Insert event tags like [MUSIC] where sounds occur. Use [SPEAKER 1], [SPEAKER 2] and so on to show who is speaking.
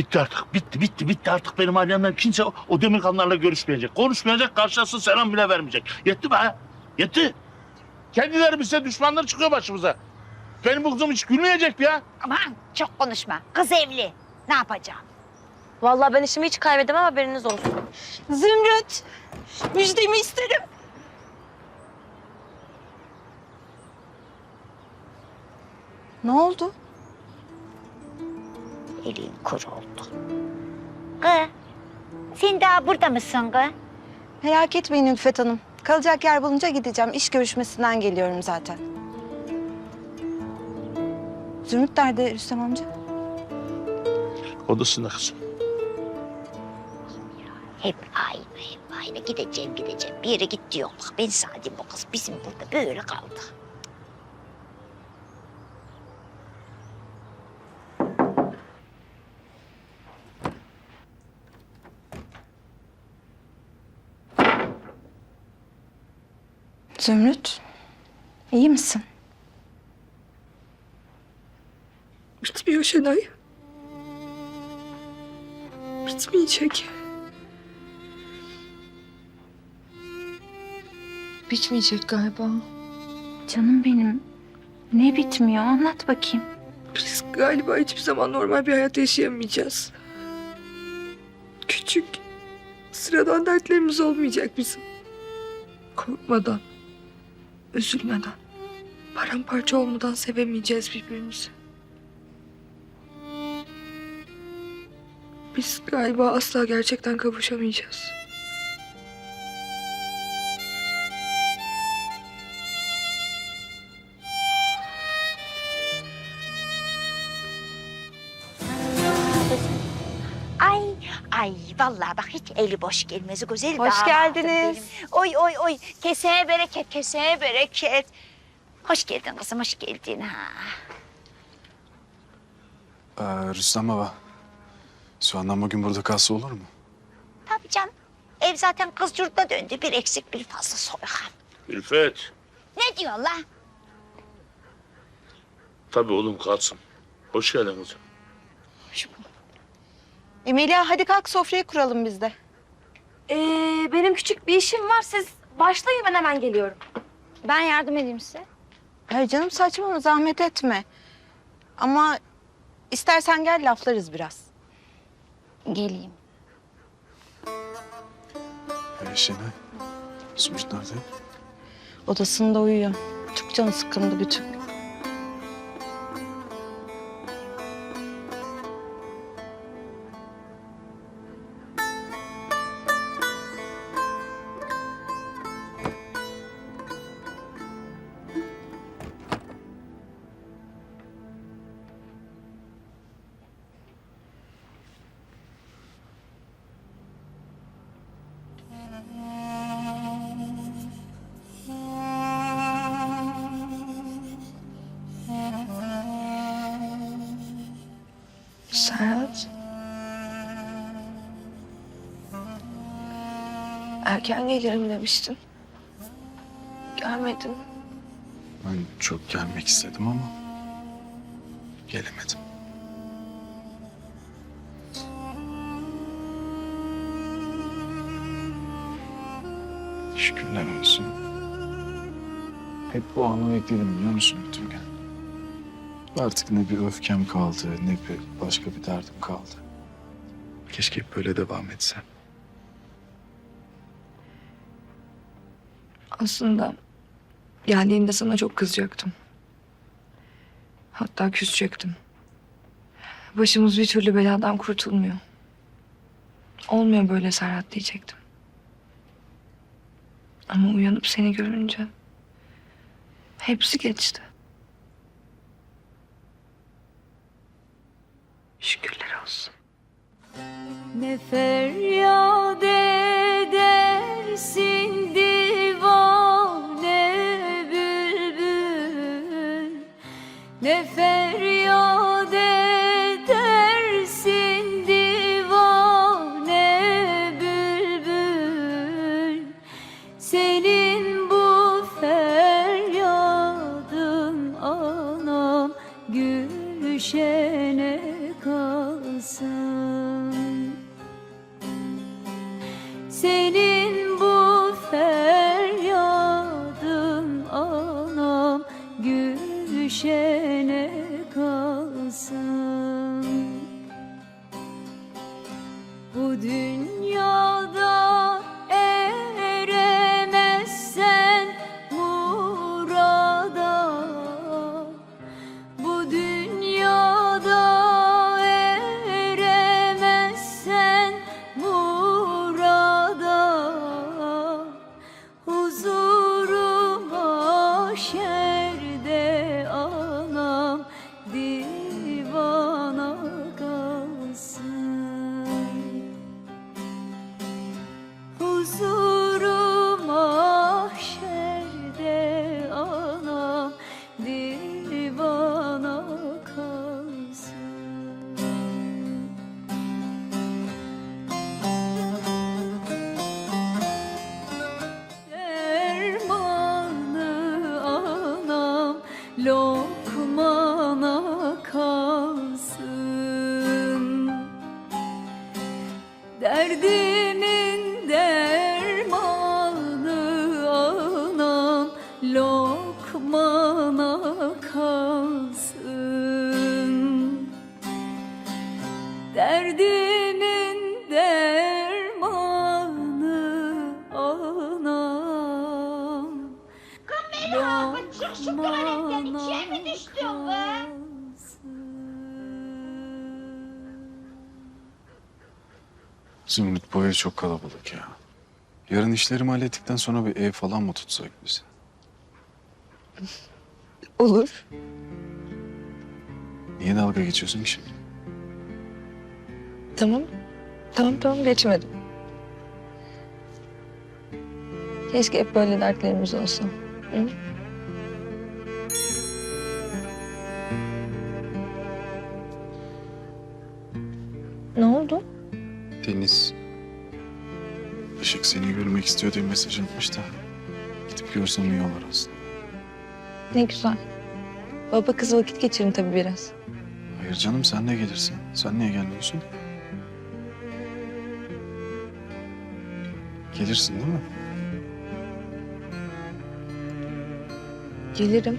[SPEAKER 1] Bitti artık. Bitti, bitti, bitti artık benim ailemden kimse o, o Demirkanlarla görüşmeyecek. Konuşmayacak, karşılasın selam bile vermeyecek. Yetti be ha. Yetti. Kendileri bize düşmanlar çıkıyor başımıza. Benim bu kızım hiç gülmeyecek ya.
[SPEAKER 2] Aman çok konuşma. Kız evli. Ne yapacağım?
[SPEAKER 3] Vallahi ben işimi hiç kaybedemem haberiniz olsun.
[SPEAKER 2] Zümrüt. Müjdemi isterim.
[SPEAKER 4] Ne oldu?
[SPEAKER 2] Elin kuru oldu. Kız. Sen daha burada mısın kız?
[SPEAKER 4] Merak etmeyin Ülfet Hanım. Kalacak yer bulunca gideceğim. İş görüşmesinden geliyorum zaten. Zümrüt nerede Rüstem amca?
[SPEAKER 1] Odasında kızım.
[SPEAKER 2] Hep aynı, hep aynı. Gideceğim, gideceğim. Bir yere git diyorlar. Ben sadece bu kız bizim burada böyle kaldı.
[SPEAKER 4] Zümrüt, iyi misin?
[SPEAKER 5] Bitmiyor Şenay. Bitmeyecek. Bitmeyecek galiba.
[SPEAKER 4] Canım benim. Ne bitmiyor? Anlat bakayım.
[SPEAKER 5] Biz galiba hiçbir zaman normal bir hayat yaşayamayacağız. Küçük, sıradan dertlerimiz olmayacak bizim. Korkmadan, üzülmeden, paramparça olmadan sevemeyeceğiz birbirimizi. Biz galiba asla gerçekten kavuşamayacağız.
[SPEAKER 2] Ay vallahi bak hiç eli boş gelmez. Güzel
[SPEAKER 4] Hoş
[SPEAKER 2] damadım
[SPEAKER 4] geldiniz.
[SPEAKER 2] benim. Oy oy oy. Keseye bereket, keseye bereket. Hoş geldin kızım, hoş geldin ha.
[SPEAKER 6] Ee, Rüstem baba. Sühan'dan bugün burada kalsa olur mu?
[SPEAKER 2] Tabii canım. Ev zaten kız yurda döndü. Bir eksik bir fazla soykan.
[SPEAKER 1] Ülfet.
[SPEAKER 2] Ne diyor la?
[SPEAKER 1] Tabii oğlum kalsın. Hoş geldin kızım.
[SPEAKER 4] Emilia hadi kalk sofrayı kuralım biz de.
[SPEAKER 3] Ee, benim küçük bir işim var. Siz başlayın ben hemen geliyorum.
[SPEAKER 2] Ben yardım edeyim size.
[SPEAKER 4] Hayır canım saçmalama zahmet etme. Ama istersen gel laflarız biraz.
[SPEAKER 2] Geleyim.
[SPEAKER 6] Şenay. Zümrüt nerede?
[SPEAKER 4] Odasında uyuyor. Çok canı sıkkındı bütün gün.
[SPEAKER 5] Serhat. Erken gelirim demiştin. Gelmedin.
[SPEAKER 6] Ben çok gelmek istedim ama gelemedim. Şükürler olsun. Hep bu anı bekledim biliyor musun bütün gün? Artık ne bir öfkem kaldı, ne bir başka bir derdim kaldı. Keşke hep böyle devam etse.
[SPEAKER 5] Aslında geldiğinde sana çok kızacaktım. Hatta küsecektim. Başımız bir türlü beladan kurtulmuyor. Olmuyor böyle Serhat diyecektim. Ama uyanıp seni görünce hepsi geçti. Şükürler olsun.
[SPEAKER 7] Ne feryat seni kuzu. Lokmana kalsın
[SPEAKER 6] Zümrüt bu ev çok kalabalık ya. Yarın işlerimi hallettikten sonra bir ev falan mı tutsak biz? [LAUGHS]
[SPEAKER 5] Olur.
[SPEAKER 6] Niye dalga geçiyorsun ki şimdi?
[SPEAKER 5] Tamam. Tamam tamam geçmedim. Keşke hep böyle dertlerimiz olsa. Hı?
[SPEAKER 6] İstiyor diye mesaj atmış da. Gidip görsem iyi olur aslında.
[SPEAKER 5] Ne güzel. Baba kız vakit geçirin tabii biraz.
[SPEAKER 6] Hayır canım sen de gelirsin. Sen niye gelmiyorsun? Gelirsin değil mi?
[SPEAKER 5] Gelirim.